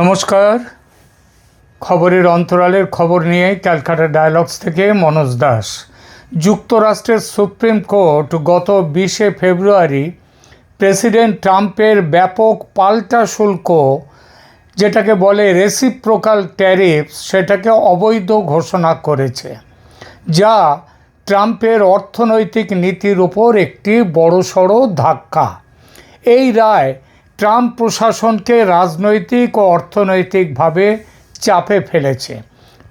নমস্কার। খবরের অন্তরালের খবর নিয়ে ক্যালকাটা ডায়ালগস থেকে মনোজ দাস। যুক্তরাষ্ট্রের সুপ্রিম কোর্ট গত বিশে ফেব্রুয়ারি প্রেসিডেন্ট ট্রাম্পের ব্যাপক পাল্টা শুল্ক, যেটাকে বলে রেসিপ্রোকাল ট্যারিফ সেটাকে অবৈধ ঘোষণা করেছে, যা ট্রাম্পের অর্থনৈতিক নীতির উপর একটি বড়সড় ধাক্কা। এই রায় ট্রাম্প প্রশাসনকে রাজনৈতিক ও অর্থনৈতিকভাবে চাপে ফেলেছে।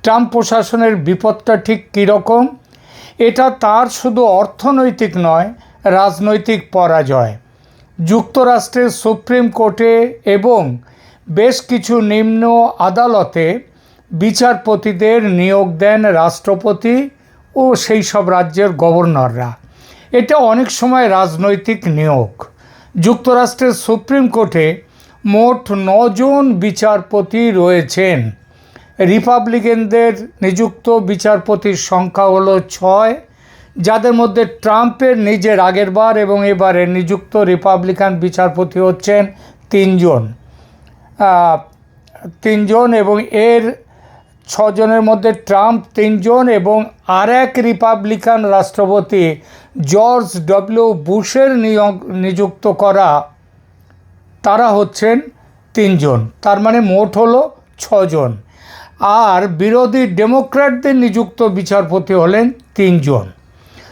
ট্রাম্প প্রশাসনের বিপদটা ঠিক কীরকম? এটা তার শুধু অর্থনৈতিক নয়, রাজনৈতিক পরাজয়। যুক্তরাষ্ট্রের সুপ্রিম কোর্টে এবং বেশ কিছু নিম্ন আদালতে বিচারপতিদের নিয়োগ দেন রাষ্ট্রপতি ও সেই সব রাজ্যের গভর্নররা। এটা অনেক সময় রাজনৈতিক নিয়োগ। যুক্তরাষ্ট্রের সুপ্রিম কোর্টে মোট নজন বিচারপতি রয়েছেন। রিপাবলিকানদের নিযুক্ত বিচারপতির সংখ্যা হলো ছয়, যাদের মধ্যে ট্রাম্পের নিজের আগেরবার এবং এবারে নিযুক্ত রিপাবলিকান বিচারপতি হচ্ছেন তিনজন। তিনজন এবং এর ছজনের মধ্যে ট্রাম্প তিনজন এবং আর এক রিপাবলিকান রাষ্ট্রপতি জর্জ ডব্লিউ বুশের নিয়োগ, নিযুক্ত করা তারা হচ্ছেন তিনজন। তার মানে মোট হলো ছজন। আর বিরোধী ডেমোক্র্যাটদের নিযুক্ত বিচারপতি হলেন তিনজন।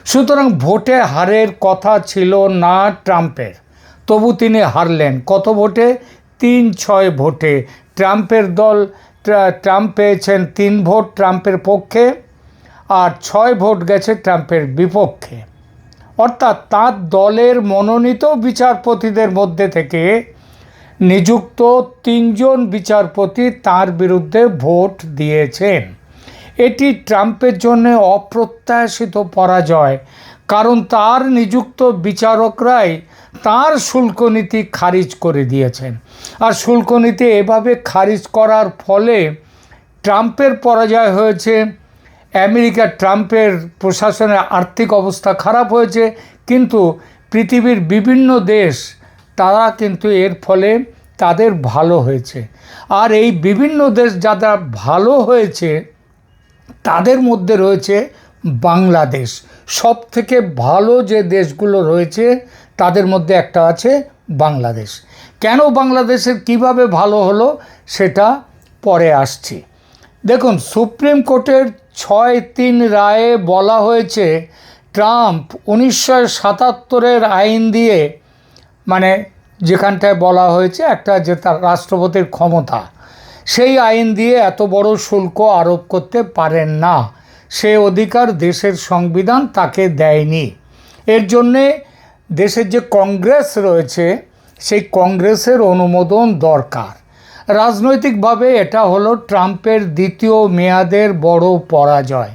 সুতরাং ভোটে হারের কথা ছিল না ট্রাম্পের। তবু তিনি হারলেন। কত ভোটে? তিন ছয় ভোটে। ট্রাম্পের দল, ট্রা- ট্রাম্প পেয়েছেন তিন ভোট ট্রাম্পের পক্ষে, আর ছয় ভোট গেছে ট্রাম্পের বিপক্ষে। অর্থাৎ তার দলের মনোনীত বিচারপতিদের মধ্যে থেকে নিযুক্ত তিনজন বিচারপতি তার বিরুদ্ধে ভোট দিয়েছেন। এটি ট্রাম্পের জন্য অপ্রত্যাশিত পরাজয়, কারণ তার নিযুক্ত বিচারকরাই তার শুল্ক নীতি খারিজ করে দিয়েছেন। আর শুল্ক নীতি এভাবে খারিজ করার ফলে ট্রাম্পের পরাজয় হয়েছে আমেরিকা ট্রাম্পের প্রশাসনের আর্থিক অবস্থা খারাপ হয়েছে, কিন্তু পৃথিবীর বিভিন্ন দেশ তারা কিন্তু এর ফলে তাদের ভালো হয়েছে। আর এই বিভিন্ন দেশ যারা ভালো হয়েছে, তাদের মধ্যে রয়েছে বাংলাদেশ। সব থেকে ভালো যে দেশগুলো রয়েছে, তাদের মধ্যে একটা আছে বাংলাদেশ। কেন বাংলাদেশের কীভাবে ভালো হলো, সেটা পরে আসছি। দেখুন, সুপ্রিম কোর্টের ছয় তিন রায়ে বলা হয়েছে, ট্রাম্প উনিশশো সাতাত্তরের আইন দিয়ে মানে যেখানটায় বলা হয়েছে একটা যে তার রাষ্ট্রপতির ক্ষমতা, সেই আইন দিয়ে এত বড় শুল্ক আরোপ করতে পারেন না। সে অধিকার দেশের সংবিধান তাকে দেয়নি। এর জন্যে দেশের যে কংগ্রেস রয়েছে, সেই কংগ্রেসের অনুমোদন দরকার। রাজনৈতিকভাবে এটা হলো ট্রাম্পের দ্বিতীয় মেয়াদের বড় পরাজয়।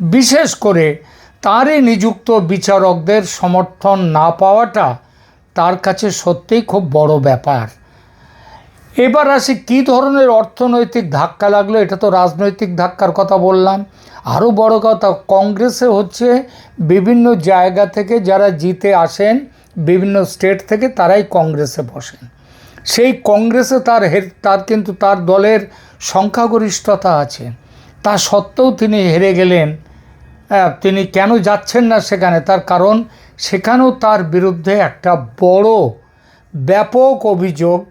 বিশেষ করে তারই নিযুক্ত বিচারকদের সমর্থন না পাওয়াটা তার কাছে সত্যিই খুব বড় ব্যাপার। এবার আসি কী ধরনের অর্থনৈতিক ধাক্কা লাগল, এটা তো রাজনৈতিক ধাক্কার কথা বললাম। আরও বড় কথা, কংগ্রেসে হচ্ছে বিভিন্ন জায়গা থেকে যারা জিতে আসেন, বিভিন্ন স্টেট থেকে তারাই কংগ্রেসে বসেন। সেই কংগ্রেসে তার হে- তার কিন্তু তার দলের সংখ্যাগরিষ্ঠতা আছে। তা সত্ত্বেও তিনি হেরে গেলেন। তিনি কেন যাচ্ছেন না সেখানে? তার কারণ সেখানেও তার বিরুদ্ধে একটা বড়, ব্যাপক অভিযোগ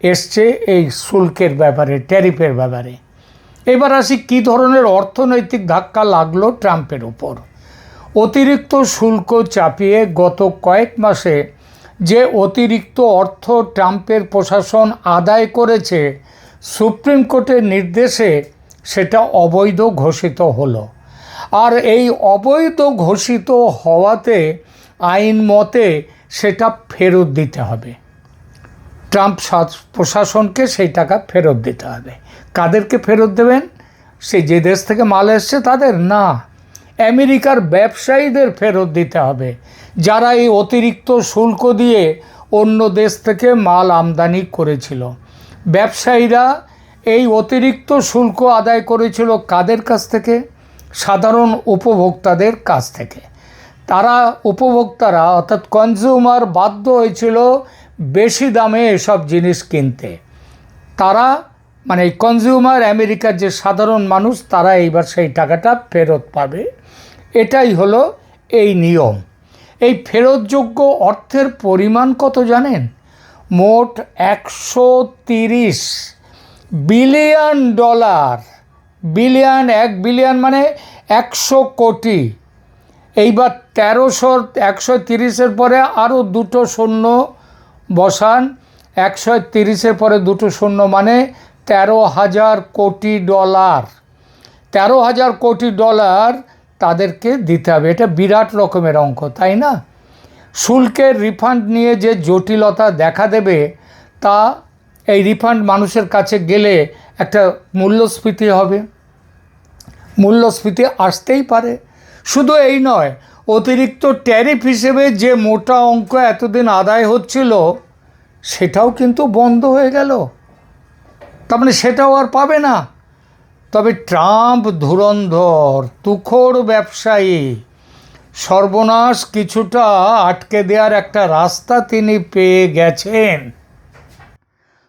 এসছে এই শুল্কের ব্যাপারে, ট্যারিফের ব্যাপারে। এবার আসি কী ধরনের অর্থনৈতিক ধাক্কা লাগল ট্রাম্পের ওপর। অতিরিক্ত শুল্ক চাপিয়ে গত কয়েক মাসে যে অতিরিক্ত অর্থ ট্রাম্পের প্রশাসন আদায় করেছে, সুপ্রিম কোর্টের নির্দেশে সেটা অবৈধ ঘোষিত হলো। আর এই অবৈধ ঘোষিত হওয়াতে আইন মতে সেটা ফেরত দিতে হবে। ট্রাম্প প্রশাসনকে সেই টাকা ফেরত দিতে হবে। কাদেরকে ফেরত দেবেন? সে যে দেশ থেকে মাল এসছে তাদের? না। আমেরিকার ব্যবসায়ীদের ফেরত দিতে হবে, যারা এই অতিরিক্ত শুল্ক দিয়ে অন্য দেশ থেকে মাল আমদানি করেছিল। ব্যবসায়ীরা এই অতিরিক্ত শুল্ক আদায় করেছিল কাদের কাছ থেকে? সাধারণ উপভোক্তাদের কাছ থেকে। তারা উপভোক্তারা, অর্থাৎ কনজিউমার বাধ্য হয়েছিল বেশি দামে এসব জিনিস কিনতে। তারা মানে কনজিউমার আমেরিকার যে সাধারণ মানুষ, তারা এইবার সেই টাকাটা ফেরত পাবে। এটাই হলো এই নিয়ম। এই ফেরতযোগ্য অর্থের পরিমাণ কত জানেন? মোট একশো তিরিশ বিলিয়ন ডলার। বিলিয়ন এক বিলিয়ন মানে একশো কোটি। এইবার তেরোশো একশো তিরিশের পরে আরও দুটো শূন্য বসান। একশো তিরিশের পরে দুটো শূন্য মানে তেরো হাজার কোটি ডলার। তেরো হাজার কোটি ডলার তাদেরকে দিতে হবে। এটা বিরাট রকমের অঙ্ক, তাই না? শুল্কের রিফান্ড নিয়ে যে জটিলতা দেখা দেবে, তা এই রিফান্ড মানুষের কাছে গেলে একটা মূল্যস্ফীতি হবে। মূল্যস্ফীতি আসতেই পারে। শুধু এই নয়, অতিরিক্ত ট্যারিফ হিসেবে যে মোটা অঙ্ক এতদিন আদায় হচ্ছিল, সেটাও কিন্তু বন্ধ হয়ে গেল। তার মানে সেটাও আর পাবে না। তবে ট্রাম্প ধুরন্ধর তুখোর ব্যবসায়ী, সর্বনাশ কিছুটা আটকে দেওয়ার একটা রাস্তা তিনি পেয়ে গেছেন।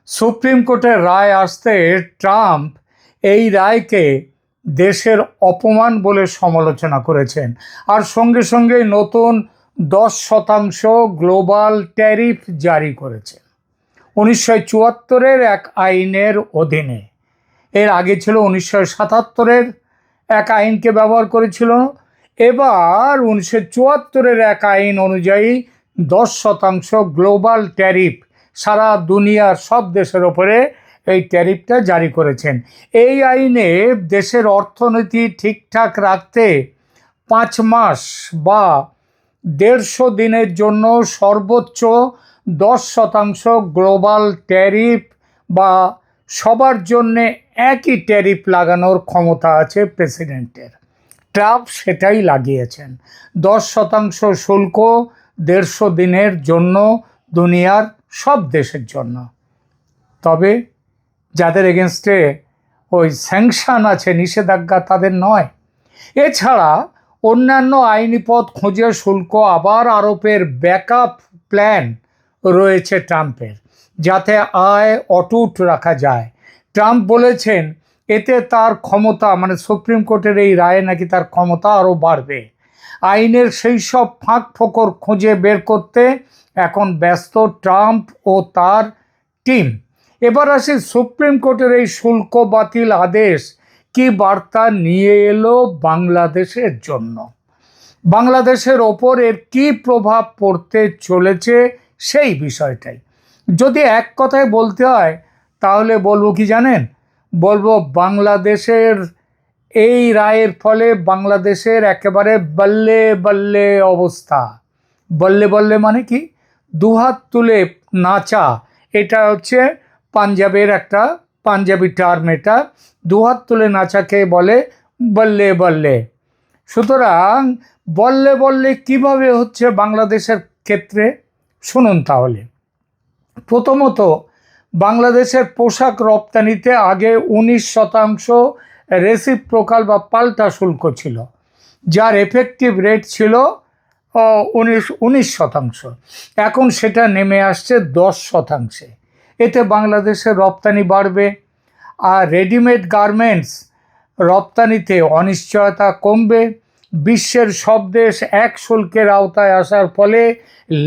সুপ্রিম কোর্টের রায় আসতে ট্রাম্প এই রায়কে দেশের অপমান বলে সমালোচনা করেছেন। আর সঙ্গে সঙ্গে নতুন দশ শতাংশ গ্লোবাল ট্যারিফ জারি করেছেন। উনিশশো চুয়াত্তরের এক আইনের অধীনে এর আগে ছিল উনিশশো সাতাত্তরের এক আইনকে ব্যবহার করেছিল। এবার উনিশশো চুয়াত্তরের এক আইন অনুযায়ী দশ শতাংশ গ্লোবাল ট্যারিফ সারা দুনিয়ার সব দেশের ওপরে এই ট্যারিফটা জারি করেছেন। এই আইনে দেশের অর্থনীতি ঠিকঠাক রাখতে পাঁচ মাস বা দেড়শো দিনের জন্য সর্বোচ্চ দশ শতাংশ গ্লোবাল ট্যারিফ বা সবার জন্যে একই ট্যারিফ লাগানোর ক্ষমতা আছে প্রেসিডেন্টের। ট্রাম্প সেটাই লাগিয়েছেন। দশ শতাংশ শুল্ক দেড়শো দিনের জন্য দুনিয়ার সব দেশের জন্য। তবে যাদের এগেনস্টে ওই স্যাংশন আছে, নিষেধাজ্ঞা তাদের নয়। এছাড়া অন্যান্য আইনি পথ খুঁজে শুল্ক আবার আরোপের ব্যাকআপ প্ল্যান রয়েছে ট্রাম্পের, যাতে আয় অটুট রাখা যায়। ট্রাম্প বলেছেন, এতে তার ক্ষমতা মানে সুপ্রিম কোর্টের এই রায়ে নাকি তার ক্ষমতা আরও বাড়বে। আইনের সেই সব ফাঁক ফোকর খুঁজে বের করতে এখন ব্যস্ত ট্রাম্প ও তার টিম। এবার আসি সুপ্রিম কোর্টের এই শুল্ক বাতিল আদেশ। কি বার্তা নিয়ে এলো বাংলাদেশের জন্য? বাংলাদেশের ওপর এর কী প্রভাব পড়তে চলেছে সেই বিষয়টাই। যদি এক কথায় বলতে হয় তাহলে বলব কি জানেন? বলব বাংলাদেশের এই রায়ের ফলে বাংলাদেশের একেবারে বল্লে বল্লে অবস্থা। বল্লে বল্লে মানে কি? দুহাত তুলে নাচা। এটা হচ্ছে পাঞ্জাবের একটা, পাঞ্জাবি টার্ম এটা। দুহাত তুলে নাচাকে বলে বল্লে বল্লে। সুতরাং বললে বললে কীভাবে হচ্ছে বাংলাদেশের ক্ষেত্রে? শুনুন তাহলে। প্রথমত বাংলাদেশের পোশাক রপ্তানিতে আগে উনিশ শতাংশ রেসিপ প্রকাল বা পাল্টা শুল্ক ছিল, যার এফেক্টিভ রেট ছিল উনিশ উনিশ শতাংশ। এখন সেটা নেমে আসছে দশ শতাংশে। এতে বাংলাদেশের রপ্তানি বাড়বে আর রেডিমেড গার্মেন্টস রপ্তানিতে অনিশ্চয়তা কমবে। বিশ্বের সব দেশ এক শুল্কের আওতায় আসার ফলে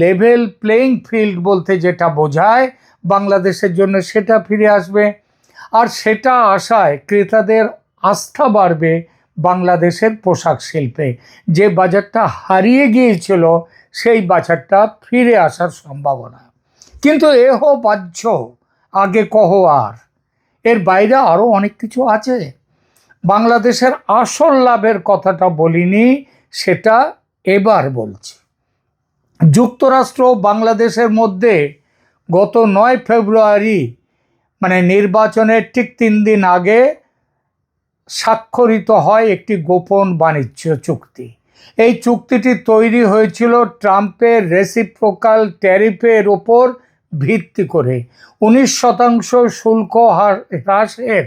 লেভেল প্লেইং ফিল্ড বলতে যেটা বোঝায় বাংলাদেশের জন্য সেটা ফিরে আসবে। আর সেটা আশায় ক্রেতাদের আস্থা বাড়বে বাংলাদেশের পোশাক শিল্পে। যে বাজারটা হারিয়ে গিয়েছিল, সেই বাজারটা ফিরে আসার সম্ভাবনা। কিন্তু এহ বাহ্য, আগে কহ আর। এর বাইরে আরও অনেক কিছু আছে। বাংলাদেশের আসল লাভের কথাটা বলিনি, সেটা এবার বলছি। যুক্তরাষ্ট্র বাংলাদেশের মধ্যে গত নয় ফেব্রুয়ারি মানে নির্বাচনের ঠিক তিন দিন আগে স্বাক্ষরিত হয় একটি গোপন বাণিজ্য চুক্তি। এই চুক্তিটি তৈরি হয়েছিল ট্রাম্পের রেসিপ্রোকাল ট্যারিফের ওপর ভিত্তি করে। উনিশ শতাংশ শুল্ক হ্রাসের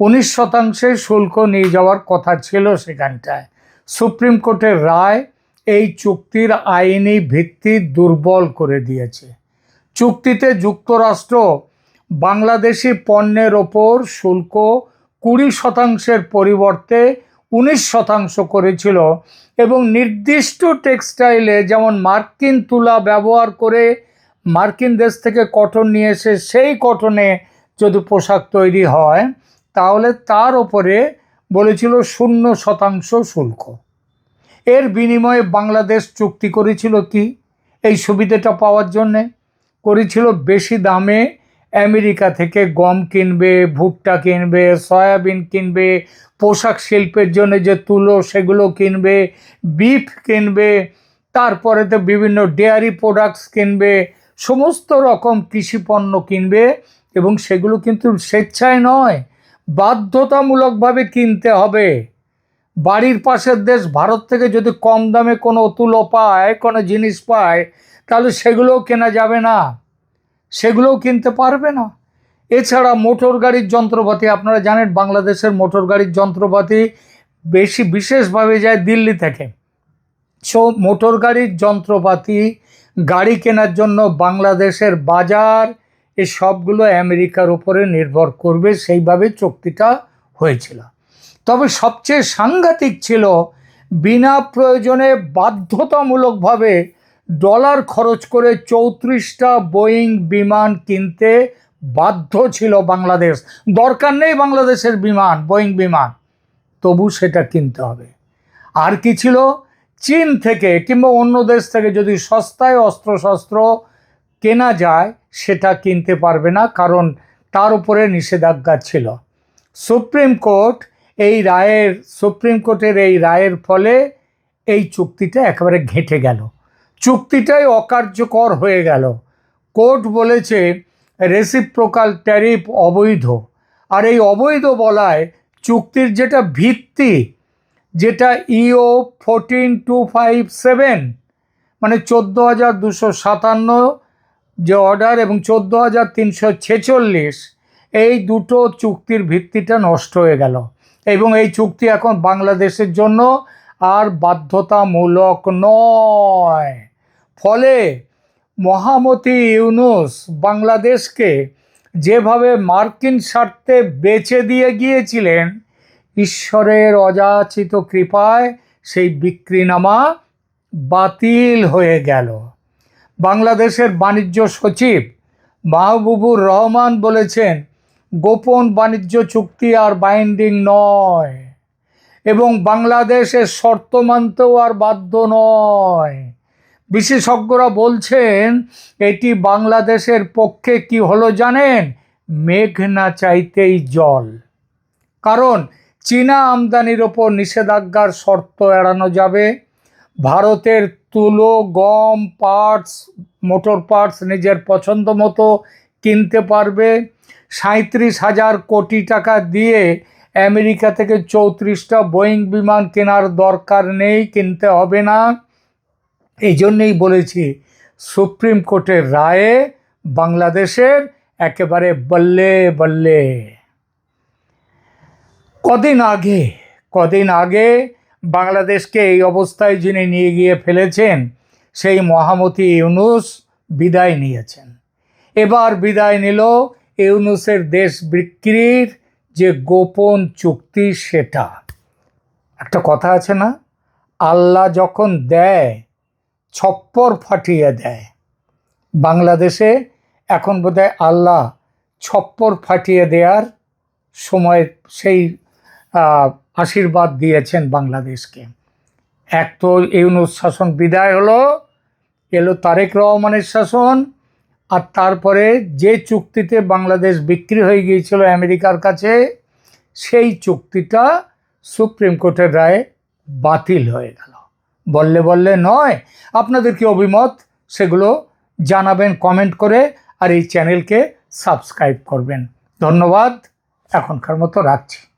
উনিশ শতাংশের শুল্ক নিয়ে যাওয়ার কথা ছিল সেখানটায়। সুপ্রিম কোর্টের রায় এই চুক্তির আইনি ভিত্তি দুর্বল করে দিয়েছে। চুক্তিতে যুক্তরাষ্ট্র বাংলাদেশি পণ্যের ওপর শুল্ক কুড়ি শতাংশের পরিবর্তে উনিশ শতাংশ করেছিল এবং নির্দিষ্ট টেক্সটাইলে যেমন মার্কিন তুলা ব্যবহার করে মার্কিন দেশ থেকে কটন নিয়ে এসে সেই কটনে যদি পোশাক তৈরি হয়, তাহলে তার ওপরে বলেছিল শূন্য শতাংশ শুল্ক। এর বিনিময়ে বাংলাদেশ চুক্তি করেছিল কি? এই সুবিধাটা পাওয়ার জন্যে করেছিল বেশি দামে আমেরিকা থেকে গম কিনবে, ভুট্টা কিনবে, সয়াবিন কিনবে, পোশাক শিল্পের জন্য যে তুলো সেগুলো কিনবে, বিফ কিনবে, তারপরে তো বিভিন্ন ডেয়ারি প্রোডাক্টস কিনবে, সমস্ত রকম কৃষি পণ্য কিনবে এবং সেগুলো কিন্তু স্বেচ্ছায় নয়, বাধ্যতামূলকভাবে কিনতে হবে। বাড়ির পাশের দেশ ভারত থেকে যদি কম দামে কোনো তুলো পায়, কোনো জিনিস পায় তাহলে সেগুলোও কেনা যাবে না। সেগুলোও কিনতে পারবে না। এছাড়া মোটর গাড়ির যন্ত্রপাতি, আপনারা জানেন বাংলাদেশের মোটর গাড়ির যন্ত্রপাতি বেশি বিশেষভাবে যায় দিল্লি থেকে। সো, মোটর গাড়ির যন্ত্রপাতি, গাড়ি কেনার জন্য বাংলাদেশের বাজার এই সবগুলো আমেরিকার উপরে নির্ভর করবে, সেইভাবে চুক্তিটা হয়েছিল। তবে সবচেয়ে সাংঘাতিক ছিল, বিনা প্রয়োজনে বাধ্যতামূলকভাবে ডলার খরচ করে চৌত্রিশটা বোয়িং বিমান কিনতে বাধ্য ছিল বাংলাদেশ। দরকার নেই বাংলাদেশের বিমান, বোয়িং বিমান। তবু সেটা কিনতে হবে। আর কি ছিল? চীন থেকে কিংবা অন্য দেশ থেকে যদি সস্তায় অস্ত্রশস্ত্র কেনা যায়, সেটা কিনতে পারবে না, কারণ তার উপরে নিষেধাজ্ঞা ছিল। সুপ্রিম কোর্ট এই রায়ের, সুপ্রিম কোর্টের এই রায়ের ফলে এই চুক্তিটা একেবারে ঘেঁটে গেল। চুক্তিটাই অকার্যকর হয়ে গেল। কোর্ট বলেছে, রেসিপ্রোকাল ট্যারিফ অবৈধ। আর এই অবৈধ বলায় চুক্তির যেটা ভিত্তি, যেটা ইও ফোরটিন টু ফাইভ সেভেন মানে চোদ্দ হাজার দুশো সাতান্ন যে অর্ডার এবং চোদ্দ হাজার তিনশো ছেচল্লিশ, এই দুটো চুক্তির ভিত্তিটা নষ্ট হয়ে গেল। এবং এই চুক্তি এখন বাংলাদেশের জন্য আর বাধ্যতামূলক নয়। ফলে মহামতি ইউনুস বাংলাদেশকে যেভাবে মার্কিন স্বার্থে বেচে দিয়ে গিয়েছিলেন, ঈশ্বরের অযাচিত কৃপায় সেই বিক্রিনামা বাতিল হয়ে গেল। বাংলাদেশের বাণিজ্য সচিব মাহবুবুর রহমান বলেছেন, গোপন বাণিজ্য চুক্তি আর বাইন্ডিং নয় এবং বাংলাদেশের শর্ত মানতেও আর বাধ্য নয়। বিশেষজ্ঞরা বলছেন, এটি বাংলাদেশের পক্ষে কি হলো জানেন? মেঘ না চাইতেই জল। কারণ চীনা আমদানির ওপর নিষেধাজ্ঞার শর্ত এড়ানো যাবে। ভারতের তুলো, গম পার্টস মোটর পার্টস নিজের পছন্দ মতো কিনতে পারবে। সাঁত্রিশ হাজার কোটি টাকা দিয়ে আমেরিকা থেকে চৌত্রিশটা বোয়িং বিমান কেনার দরকার নেই, কিনতে হবে না। এই জন্যেই বলেছি, সুপ্রিম কোর্টের রায়ে বাংলাদেশের একেবারে বল্লে বল্লে। কদিন আগে কদিন আগে বাংলাদেশকে এই অবস্থায় যিনি নিয়ে গিয়ে ফেলেছেন, সেই মহামতি ইউনুস বিদায় নিয়েছেন। এবার বিদায় নিল ইউনুসের দেশ বিক্রির যে গোপন চুক্তি সেটা। একটা কথা আছে না? আল্লাহ যখন দেয় ছপ্পর ফাটিয়ে দেয়। বাংলাদেশে এখন বোধহয় আল্লাহ ছপ্পর ফাটিয়ে দেওয়ার সময় সেই আশীর্বাদ দিয়েছেন বাংলাদেশকে। এক তো ইউনুস শাসন বিদায় হলো, এলো তারেক রহমানের শাসন, আর তারপরে যে চুক্তিতে বাংলাদেশ বিক্রি হয়ে গিয়েছিল আমেরিকার কাছে, সেই চুক্তিটা সুপ্রিম কোর্টের রায়ে বাতিল হয়ে গেল। বললে বললে নয়। আপনাদের কি অভিমত? সেগুলো জানাবেন কমেন্ট করে, আর এই চ্যানেলকে সাবস্ক্রাইব করবেন। ধন্যবাদ। এখনকার মতো রাখছি।